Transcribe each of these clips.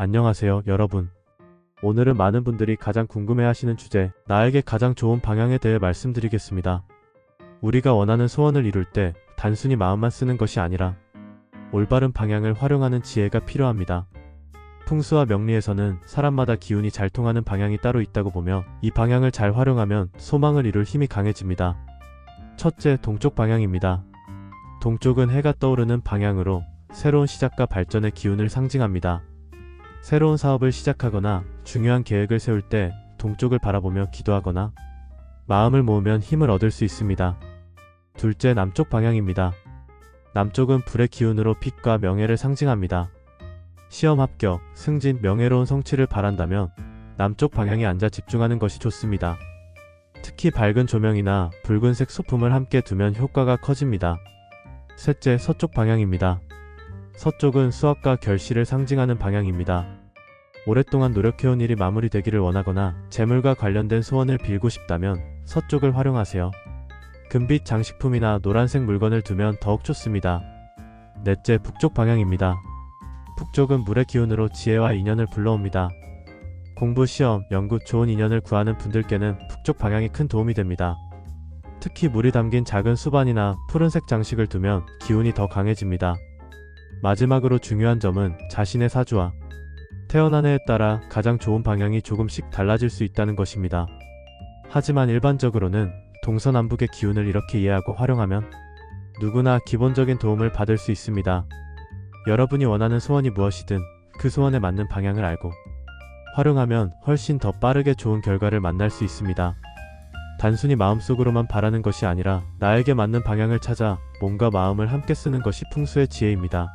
안녕하세요, 여러분. 오늘은 많은 분들이 가장 궁금해하시는 주제, 나에게 가장 좋은 방향에 대해 말씀드리겠습니다. 우리가 원하는 소원을 이룰 때 단순히 마음만 쓰는 것이 아니라 올바른 방향을 활용하는 지혜가 필요합니다. 풍수와 명리에서는 사람마다 기운이 잘 통하는 방향이 따로 있다고 보며 이 방향을 잘 활용하면 소망을 이룰 힘이 강해집니다. 첫째, 동쪽 방향입니다. 동쪽은 해가 떠오르는 방향으로 새로운 시작과 발전의 기운을 상징합니다. 새로운 사업을 시작하거나 중요한 계획을 세울 때 동쪽을 바라보며 기도하거나 마음을 모으면 힘을 얻을 수 있습니다. 둘째, 남쪽 방향입니다. 남쪽은 불의 기운으로 빛과 명예를 상징합니다. 시험 합격, 승진, 명예로운 성취를 바란다면 남쪽 방향에 앉아 집중하는 것이 좋습니다. 특히 밝은 조명이나 붉은색 소품을 함께 두면 효과가 커집니다. 셋째, 서쪽 방향입니다. 서쪽은 수학과 결실을 상징하는 방향입니다. 오랫동안 노력해온 일이 마무리되기를 원하거나 재물과 관련된 소원을 빌고 싶다면 서쪽을 활용하세요. 금빛 장식품이나 노란색 물건을 두면 더욱 좋습니다. 넷째, 북쪽 방향입니다. 북쪽은 물의 기운으로 지혜와 인연을 불러옵니다. 공부, 시험, 연구, 좋은 인연을 구하는 분들께는 북쪽 방향이 큰 도움이 됩니다. 특히 물이 담긴 작은 수반이나 푸른색 장식을 두면 기운이 더 강해집니다. 마지막으로 중요한 점은 자신의 사주와 태어난 해에 따라 가장 좋은 방향이 조금씩 달라질 수 있다는 것입니다. 하지만 일반적으로는 동서남북의 기운을 이렇게 이해하고 활용하면 누구나 기본적인 도움을 받을 수 있습니다. 여러분이 원하는 소원이 무엇이든 그 소원에 맞는 방향을 알고 활용하면 훨씬 더 빠르게 좋은 결과를 만날 수 있습니다. 단순히 마음속으로만 바라는 것이 아니라 나에게 맞는 방향을 찾아 몸과 마음을 함께 쓰는 것이 풍수의 지혜입니다.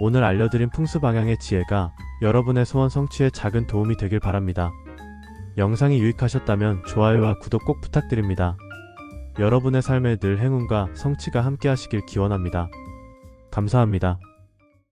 오늘 알려드린 풍수 방향의 지혜가 여러분의 소원 성취에 작은 도움이 되길 바랍니다. 영상이 유익하셨다면 좋아요와 구독 꼭 부탁드립니다. 여러분의 삶에 늘 행운과 성취가 함께 하시길 기원합니다. 감사합니다.